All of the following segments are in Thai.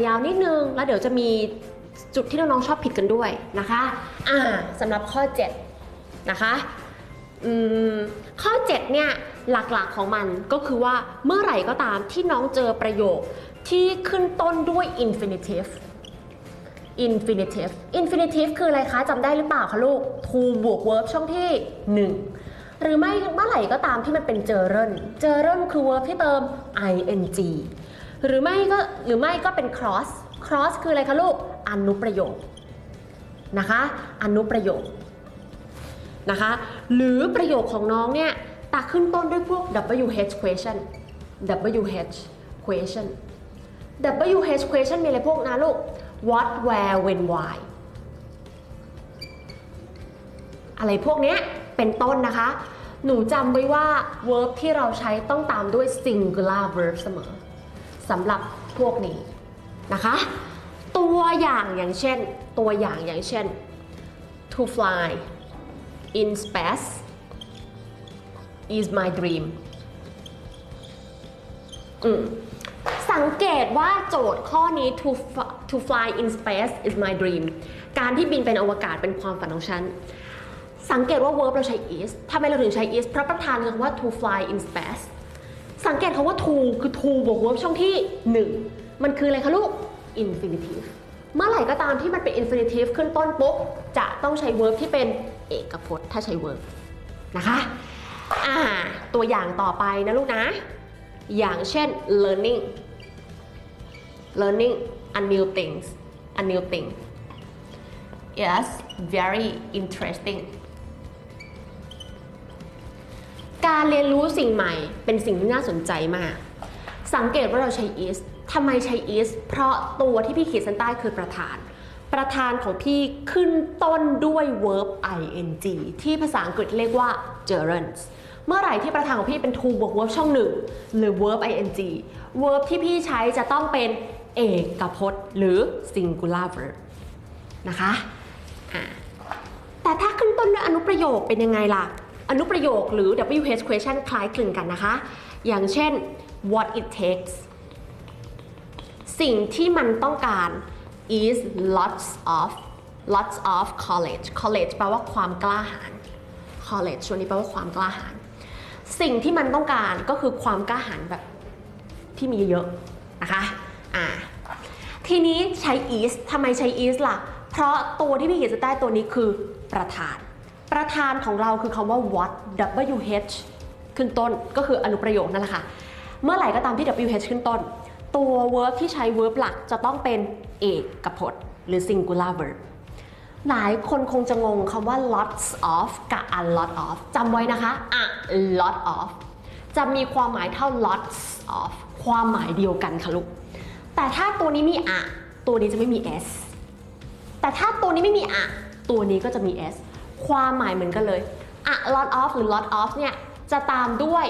จะยาวนิดนึง แล้วเดี๋ยวจะมีจุดที่น้องๆชอบผิดกันด้วยนะคะ อ่าสำหรับข้อ 7 นะคะ อืม ข้อ 7 เนี่ย หลักๆของมันก็คือว่าเมื่อไหร่ก็ตามที่น้องเจอประโยคที่ขึ้นต้นด้วย infinitive infinitive infinitive คืออะไรคะจำได้หรือเปล่าคะลูก to บวก verb ช่องที่ 1 หรือไม่เมื่อไหร่ก็ตามที่มันเป็น gerund gerund คือ verb ที่เติม ing หรือไม่ก็หรือไม่ก็เป็น cross cross คืออะไรคะลูกอนุประโยคนะคะอนุประโยคนะคะหรือประโยคของน้องเนี่ยตักขึ้นต้นด้วยพวก WH question WH question WH question มีอะไรพวกนะลูก what where when why อะไรพวกเนี้ยเป็นต้นนะคะ หนูจำไว้ว่า verb ที่เราใช้ต้องตามด้วย singular verb เสมอ สำหรับพวกนี้นะคะ ตัวอย่างอย่างเช่น ตัวอย่างอย่างเช่น to fly in space is my dream อืมสังเกตว่าโจทย์ข้อนี้ to to fly in space is my dream การที่บินเป็นอวกาศเป็นความฝันของฉัน สังเกตว่า verb เราใช้ is ทำไมเราถึงใช้ is เพราะประธานคือว่า to fly in space สังเกตคำว่า to คือ to บวก verb ช่องที่ 1 มันคืออะไรคะลูก infinitive เมื่อไหร่ก็ตามที่มันเป็น infinitive ขึ้นต้นปุ๊บ จะต้องใช้ verb ที่เป็นเอกพจน์ถ้าใช้ verb นะคะอ่าตัวอย่างต่อไปนะลูกนะ อย่างเช่น learning learning a new things a new thing yes very interesting การเรียนรู้สิ่งใหม่เป็นสิ่งที่น่าสนใจมาก สังเกตว่าเราใช้ is ทำไมใช้ is เพราะตัวที่พี่ขีดเส้นใต้คือประธาน ประธานของพี่ขึ้นต้นด้วย verb ing ที่ภาษาอังกฤษเรียกว่า gerunds เมื่อไหร่ที่ประธานของพี่เป็น to บวก verb ช่องหนึ่งหรือ verb ing verb ที่พี่ใช้จะต้องเป็นเอกพจน์ หรือ singular verb นะคะ แต่ถ้าขึ้นต้นด้วยอนุประโยคเป็นยังไงล่ะ อนุประโยคหรือ WH question คล้ายคลึงกันนะคะ อย่างเช่น what it takes สิ่งที่มันต้องการ is lots of lots of college college แปลว่าความกล้าหาญ college ช่วงนี้แปลว่าความกล้าหาญ สิ่งที่มันต้องการก็คือความกล้าหาญแบบที่มีเยอะๆนะคะอ่าทีนี้ใช้ is ทำไมใช้ is ล่ะ เพราะตัวที่พี่เขียนใต้ตัวนี้คือประธาน ประธานของเราคือคำว่า what wh ขึ้นต้นก็คืออนุประโยคนั่นแหละค่ะ เมื่อไหร่ก็ตามที่ wh ขึ้นต้น ตัว verb ที่ใช้ verb หลักจะต้องเป็นเอกพจน์ หรือ singular verb หลายคนคงจะงงคำว่า lots of กับ a lot of จำไว้นะคะ a lot of จะมีความหมายเท่า lots of ความหมายเดียวกันค่ะลูก แต่ถ้าตัวนี้มี a ตัวนี้จะไม่มี s แต่ถ้าตัวนี้ไม่มี a ตัวนี้ก็จะมี s ความหมายเหมือนกันเลย a lot of หรือ lot of เนี่ยจะตามด้วย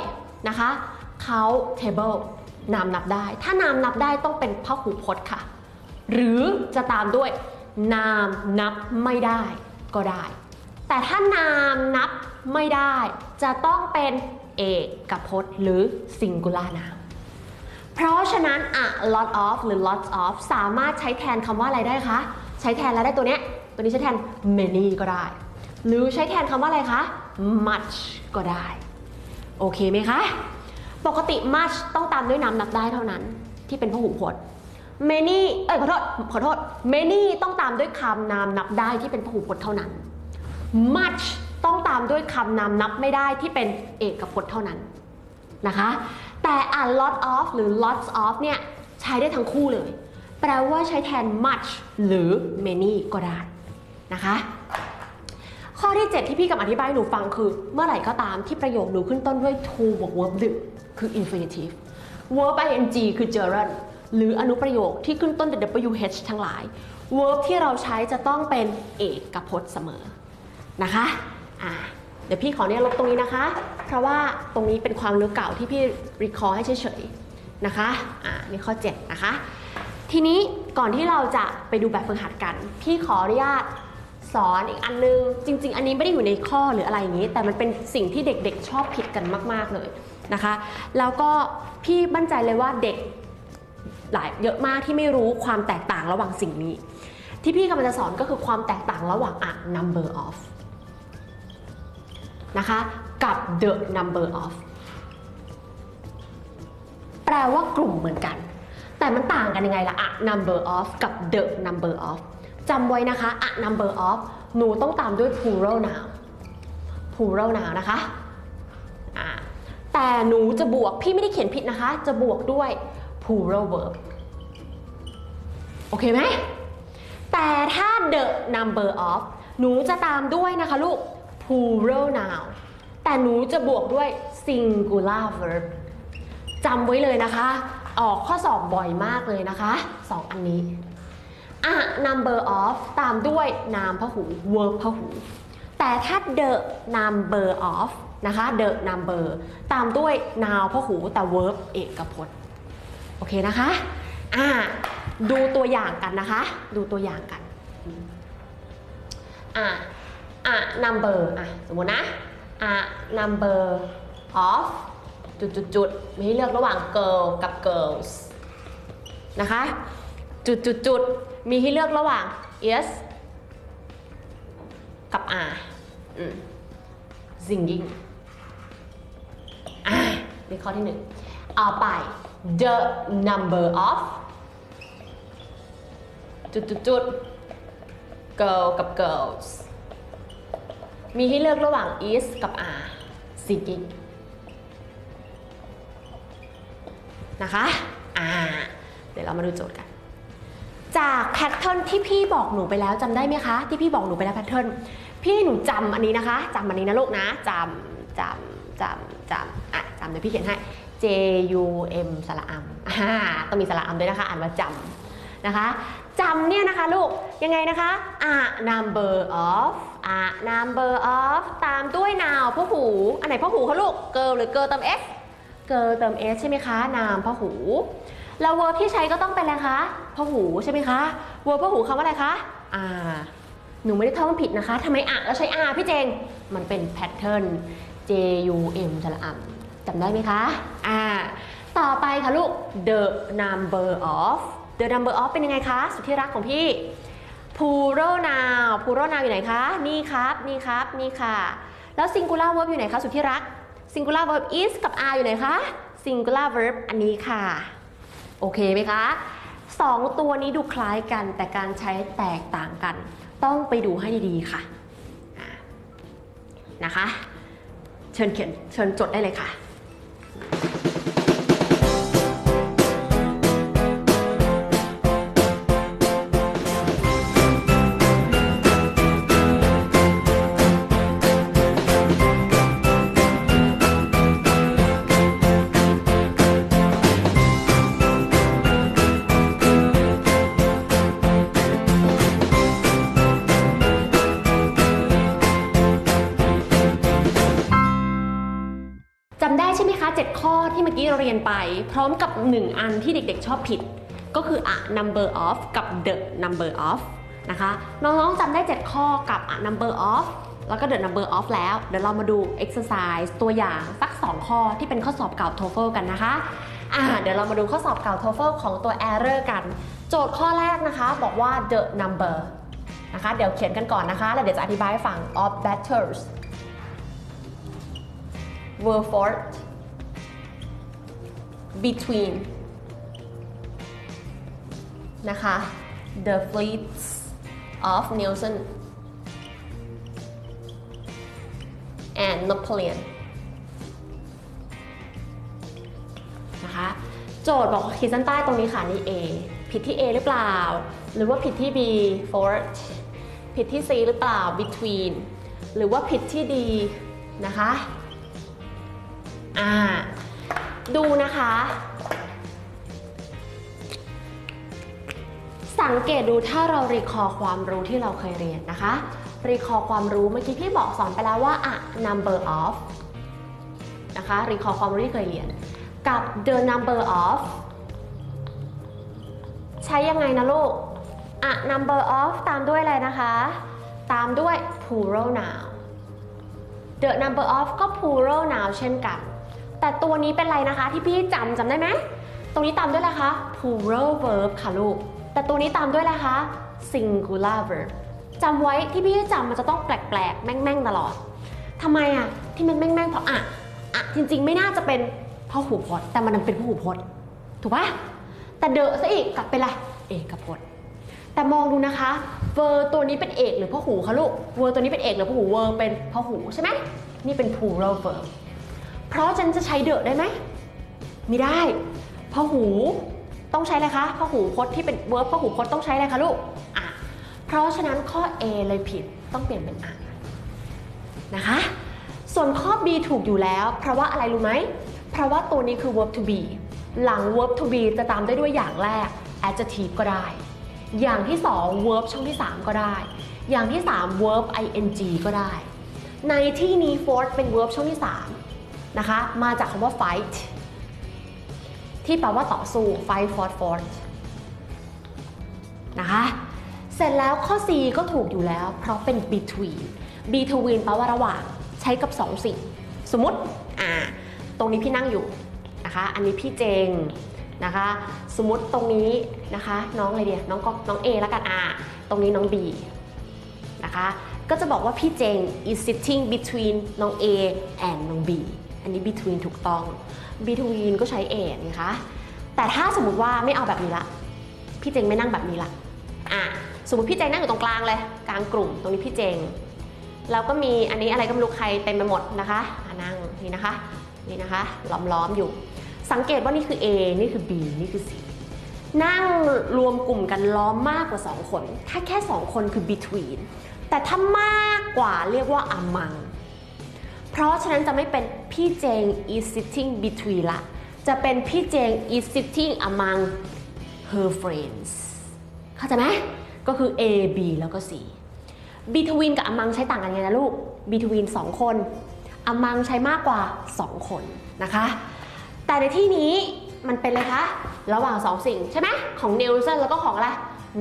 นะคะ count table นามนับได้ ถ้านามนับได้ต้องเป็นพหูพจน์ค่ะ หรือจะตามด้วยนามนับไม่ได้ก็ได้ แต่ถ้านามนับไม่ได้ จะต้องเป็นเอกพจน์หรือ singular noun เพราะฉะนั้น a lot of หรือ lots of สามารถใช้แทนคำว่าอะไรได้คะ ใช้แทนแล้วได้ตัวเนี้ย ตัวนี้ใช้แทน many ก็ได้ หรือใช้แทนคำว่าอะไรคะ much ก็ได้ โอเคไหมคะ ปกติ much ต้องตามด้วยนามนับได้เท่านั้น ที่เป็นพหูพจน์ many เอ้ยขอโทษขอโทษ many ต้องตามด้วยคำนามนับได้ที่เป็นพหูพจน์เท่านั้น much ต้องตามด้วยคำนามนับไม่ได้ที่เป็นเอกพจน์เท่านั้นนะคะ แต่ a lot of หรือ lots of เนี่ยใช้ได้ทั้งคู่เลย แปลว่าใช้แทน much หรือ many ก็ได้นะคะ ข้อที่ 7 ที่พี่กำลังอธิบายให้หนูฟังคือ เมื่อไหร่ก็ตามที่ประโยคหนูขึ้นต้นด้วย to บวก verb หนึ่งคือ infinitive verb ing คือ gerund หรืออนุประโยคที่ขึ้นต้นด้วย wh ทั้งหลาย verb ที่เราใช้จะต้องเป็นเอกพจน์เสมอนะคะอ่าเดี๋ยวพี่ขอเนี่ยลบตรงนี้นะคะ เพราะว่าตรงนี้เป็นความรู้เก่าที่พี่รีคอร์ให้เฉยๆนะคะอ่านี่ข้อ 7 นะคะ ทีนี้ก่อนที่เราจะไปดูแบบฝึกหัดกัน พี่ขออนุญาต สอนอีกอันนึง จริง ๆ อันนี้ไม่ได้อยู่ในข้อหรืออะไรอย่างนี้ แต่มันเป็นสิ่งที่เด็กๆ ชอบผิดกันมาก ๆเลยนะคะ แล้วก็พี่มั่นใจเลยว่าเด็กหลายเยอะมากที่ไม่รู้ความแตกต่างระหว่างสิ่งนี้ ที่พี่กำลังจะสอนก็คือความแตกต่างระหว่าง a number of นะคะกับ the number of แปลว่ากลุ่มเหมือนกัน แต่มันต่างกันยังไงล่ะ a number of กับ the number of จำไว้นะคะ a number of หนูต้องตามด้วย plural noun plural noun นะคะ แต่หนูจะบวก พี่ไม่ได้เขียนผิดนะคะ จะบวกด้วย plural verb โอเคไหม แต่ถ้า the number of หนูจะตามด้วยนะคะลูก plural noun แต่หนูจะบวกด้วย singular verb จำไว้เลยนะคะ ออกข้อสอบบ่อยมากเลยนะคะสองอันนี้ a number of ตามด้วยนามพหู verb พหู แต่ถ้า the number of นะคะ the number ตามด้วยนามพหูแต่ verb เอกพจน์ โอเคนะคะอ่าดูตัวอย่างกันนะคะ ดูตัวอย่างกันอ่าอ่า number อะสมมตินะอ่า number of จุดจุดจุดๆมีให้เลือกระหว่าง girl กับ girls นะคะ จุดจุดจุดๆ มีให้เลือกระหว่าง yes กับ are อืม singing อ่านี่ข้อที่หนึ่งเอาไป the number of จุดจุดจุดๆ girl กับ girls มีให้เลือกระหว่าง is กับ are singing นะคะ อ่า เดี๋ยวเรามาดูโจทย์กัน จากแพทเทิร์นที่พี่บอกหนูไปแล้วจำได้ไหมคะ ที่พี่บอกหนูไปแล้วแพทเทิร์นพี่หนูจำอันนี้นะคะจำอันนี้นะลูกนะจำจำจำจำอะจำเดี๋ยวพี่เขียนให้ J U M สระอัมอ่าต้องมีสระอัมด้วยนะคะ อ่านว่าจำนะคะจำเนี่ยนะคะลูกยังไงนะคะ a number of a number of ตามด้วยนาวพหู อันไหนพหูคะลูก girl หรือ girl เติม s เกิร์เติม s ใช่ไหมคะนามพหู แล้ว verb ที่ใช้ก็ต้องเป็นอะไรคะพหูใช่ไหมคะ verb พหูคำว่าอะไรคะอ่าหนูไม่ได้ท่องผิดนะคะทำไมอะแล้วใช้ r พี่เจง มันเป็นแพทเทิร์น j u m สระอัมจำได้ไหมคะ อ่า ต่อไปค่ะลูก the number of the number of เป็นยังไงคะ สุดที่รักของพี่ plural noun plural noun อยู่ไหนคะ นี่ครับ นี่ครับ นี่ค่ะ แล้ว singular verb อยู่ไหนคะ สุดที่รัก singular verb is กับ are อยู่ไหนคะ singular verb อันนี้ค่ะ โอเคไหมคะสองตัวนี้ดูคล้ายกันแต่การใช้แตกต่างกัน ต้องไปดูให้ดีๆค่ะนะคะ เชิญเขียนเชิญจดได้เลยค่ะ เมื่อกี้เรียนไปพร้อมกับ 1 อันที่เด็กๆชอบผิด ก็คือ a number of กับ the number of นะคะน้องๆจำได้ 7 ข้อกับ a number of แล้วก็ the number of แล้ว เดี๋ยวเรามาดู exercise ตัวอย่างสัก 2 ข้อที่เป็นข้อสอบเก่า TOEFL กันนะคะอ่าเดี๋ยวเรามาดูข้อสอบเก่า TOEFL ของตัว error กัน โจทย์ข้อแรกนะคะ บอกว่า the number นะคะเดี๋ยวเขียนกันก่อนนะคะ แล้วเดี๋ยวจะอธิบายให้ฟัง of batters were fought between นะคะ the fleets of Nelson and Napoleon นะคะโจทย์บอกขีดเส้นใต้ตรงนี้ค่ะนี่ A ผิดที่ A หรือเปล่า หรือว่าผิดที่ B fort ผิดที่ C หรือเปล่า between หรือว่าผิดที่ D นะคะ อ่า ดูนะคะ สังเกตดูถ้าเรารีคอร์ความรู้ที่เราเคยเรียนนะคะรีคอร์ความรู้เมื่อกี้พี่บอกสอนไปแล้วว่าอะ number of นะคะรีคอร์ความรู้ที่เคยเรียน กับ the number of ใช้ยังไงนะลูกอะ number of ตามด้วยอะไรนะคะ ตามด้วย plural noun the number of ก็ plural noun เช่นกัน แต่ตัวนี้เป็นอะไรนะคะที่พี่จำจำได้ไหม ตรงนี้ตามด้วยอะไรคะ plural verb ค่ะลูก แต่ตัวนี้ตามด้วยอะไรคะ singular verb จำไว้ที่พี่จำมันจะต้องแปลกๆ แม่งๆ ตลอดทำไมอะที่มันแม่งๆ เพราะอะอะจริงๆ ไม่น่าจะเป็นพหูพจน์ แต่มันดันเป็นพหูพจน์ ถูกปะแต่เดอะซะอีกกลับเป็นอะไรเอกพจน์ แต่มองดูนะคะเวอร์ตัวนี้เป็นเอกหรือพหูคะลูกเวอร์ตัวนี้เป็นเอกหรือพหูเวอร์เป็นพหูใช่ไหมนี่เป็น plural verb เพราะฉันจะใช้เดอะได้ไหมไม่ได้พหูต้องใช้อะไรคะพหูพจน์ที่เป็น verb พหูพจน์ต้องใช้อะไรคะลูกอะเพราะฉะนั้นข้อ A เลยผิดต้องเปลี่ยนเป็นอะนะคะ ส่วนข้อ B ถูกอยู่แล้ว เพราะว่าอะไรรู้ไหม เพราะว่าตัวนี้คือ verb to be หลัง verb to be จะตามได้ด้วยอย่างแรก adjective ก็ได้ อย่างที่ 2 verb ช่องที่ 3 ก็ได้ อย่างที่ 3 verb ing ก็ได้ ในที่นี้ fourth เป็น verb ช่องที่ 3 นะคะ มาจากคำว่า fight ที่แปลว่าต่อสู้ fight fought fought นะคะ เสร็จแล้วข้อ C ก็ถูกอยู่แล้ว เพราะเป็น between between แปลว่าระหว่างใช้กับ 2 สิ่ง สมมติ อ่า ตรงนี้พี่นั่งอยู่นะคะ อันนี้พี่เจงนะคะ สมมติตรงนี้นะคะ น้องอะไรเดียน้องก็น้อง A แล้วกันอ่าตรงนี้น้อง B นะคะ ก็จะบอกว่าพี่เจง is sitting between น้อง A and น้อง B อันนี้ between ถูกต้อง between ก็ใช้ and นะคะ แต่ถ้าสมมติว่าไม่เอาแบบนี้ละ พี่เจงไม่นั่งแบบนี้ละอะสมมติพี่เจงนั่งอยู่ตรงกลางเลย กลางกลุ่ม ตรงนี้พี่เจง แล้วก็มีอันนี้อะไรก็ไม่รู้ใครเต็มไปหมดนะคะอะนั่งนี่นะคะ นี่นะคะล้อมๆอยู่ สังเกตว่านี่คือ A นี่คือ B นี่คือ C นั่งรวมกลุ่มกันล้อมมากกว่า 2 คน ถ้าแค่ 2 คนคือ between แต่ถ้ามากกว่าเรียกว่า among เพราะฉะนั้นจะไม่เป็นพี่เจง is sitting between ละ จะเป็นพี่เจง is sitting among her friends เข้าใจไหมก็คือ A B แล้วก็ C between กับ among ใช้ต่างกันไงนะลูก between 2 คน among ใช้มากกว่า 2 คนนะคะ แต่ในที่นี้มันเป็นเลยคะระหว่าง 2 สิ่งใช่ไหมของ Nelson แล้วก็ของอะไร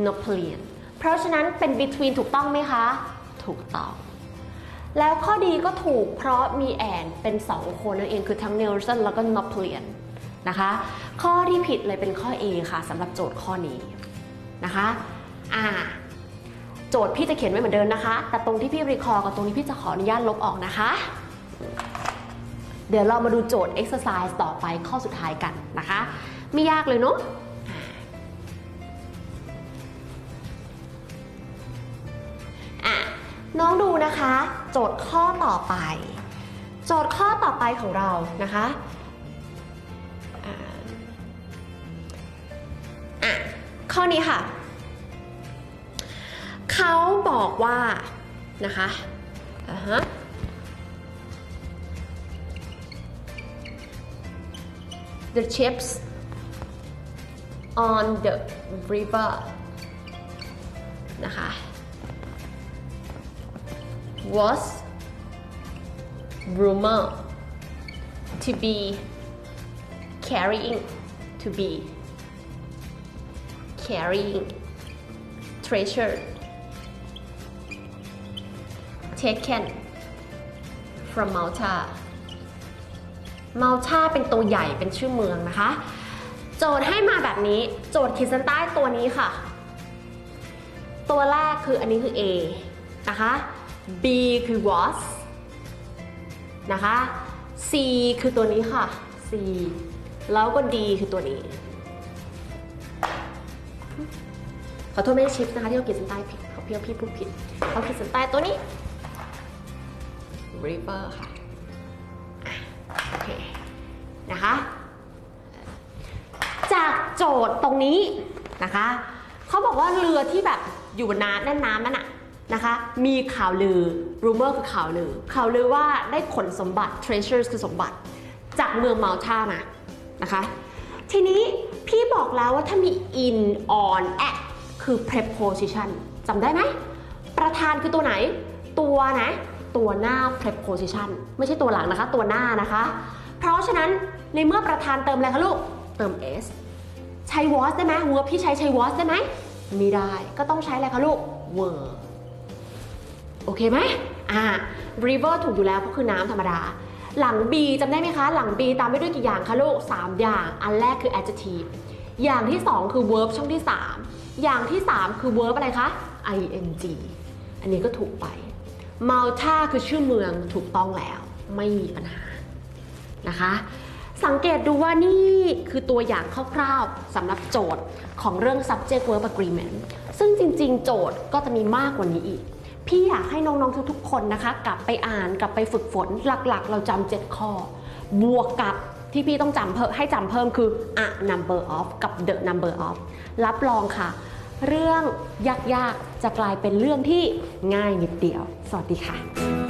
Napoleon เพราะฉะนั้นเป็น between ถูกต้องไหมคะ ถูกต้อง แล้วข้อดีก็ถูกเพราะมีแอนเป็น 2 คนนั่นเองคือทั้ง Nelson แล้วก็ Napoleon นะคะ ข้อที่ผิดเลยเป็นข้อ A ค่ะสำหรับโจทย์ข้อนี้นะคะอ่าโจทย์พี่จะเขียนไว้เหมือนเดิมนะคะ แต่ตรงที่พี่รีคอร์กับตรงนี้พี่จะขออนุญาตลบออกนะคะ เดี๋ยวเรามาดูโจทย์ exercise ต่อไปข้อสุดท้ายกันนะคะ ไม่ยากเลยเนาะ นะคะ โจทย์ข้อต่อไป โจทย์ข้อต่อไปของเรานะคะอะข้อนี้ค่ะ เขาบอกว่านะคะอ่าฮะ the ships on the river นะคะ was rumor to be carrying to be carrying treasure taken from Malta มัลชาเป็นตัวใหญ่เป็นชื่อเมืองนะคะ โจทย์ให้มาแบบนี้โจทย์ขีดเส้นใต้ตัวนี้ค่ะ ตัวแรกคืออันนี้คือ A นะคะ B คือ was นะคะ C คือตัวนี้ค่ะ C แล้วก็ D คือตัวนี้ ขอโทษไม่ได้ชิปนะคะที่เราขีดเส้นใต้ผิดเขาเพี้ยวพี่พูดผิดเขาขีดเส้นใต้ตัวนี้ river ค่ะโอเคนะคะ จากโจทย์ตรงนี้นะคะเขาบอกว่าเรือที่แบบอยู่บนน้ำแน่นน้ำนั่นน่ะ นะคะ มีข่าวลือ rumor คือข่าวลือ ข่าวลือว่าได้ขนสมบัติ treasures คือสมบัติ จากเมืองมัลตามานะคะ ทีนี้พี่บอกแล้วว่าถ้ามี in on at คือ preposition จำได้ไหม ประธานคือตัวไหน ตัวนะ ตัวหน้า preposition ไม่ใช่ตัวหลังนะคะ ตัวหน้านะคะ เพราะฉะนั้นในเมื่อประธานเติมอะไรคะลูก เติม s ใช้ was ได้ไหม verb พี่ใช้ใช้ was ได้ไหมไม่ได้ ก็ต้องใช้อะไรคะลูก were โอเคไหมอ่า river ถูกอยู่แล้วเพราะคือน้ำธรรมดา หลัง B จำได้ไหมคะ หลัง B ตามไปด้วยกี่อย่างคะลูก 3 อย่าง อันแรกคือ adjective อย่างที่ 2 คือ verb ช่องที่ 3 อย่างที่ 3 คือ verb อะไรคะ ing อันนี้ก็ถูกไป Malta คือชื่อเมืองถูกต้องแล้ว ไม่มีปัญหานะคะ สังเกตดูว่านี่คือตัวอย่างคร่าวๆสำหรับโจทย์ของเรื่อง subject verb agreement ซึ่งจริงๆ โจทย์ก็จะมีมากกว่านี้อีก พี่อยากให้น้องๆทุกๆคนนะคะ กลับไปอ่านกลับไปฝึกฝนหลักๆ เราจำเจ็ดข้อ บวกกับที่พี่ต้องจำเพิ่มให้จำเพิ่มคือ a number of กับ the number of รับรองค่ะ เรื่องยากๆ จะกลายเป็นเรื่องที่ง่ายนิดเดียว สวัสดีค่ะ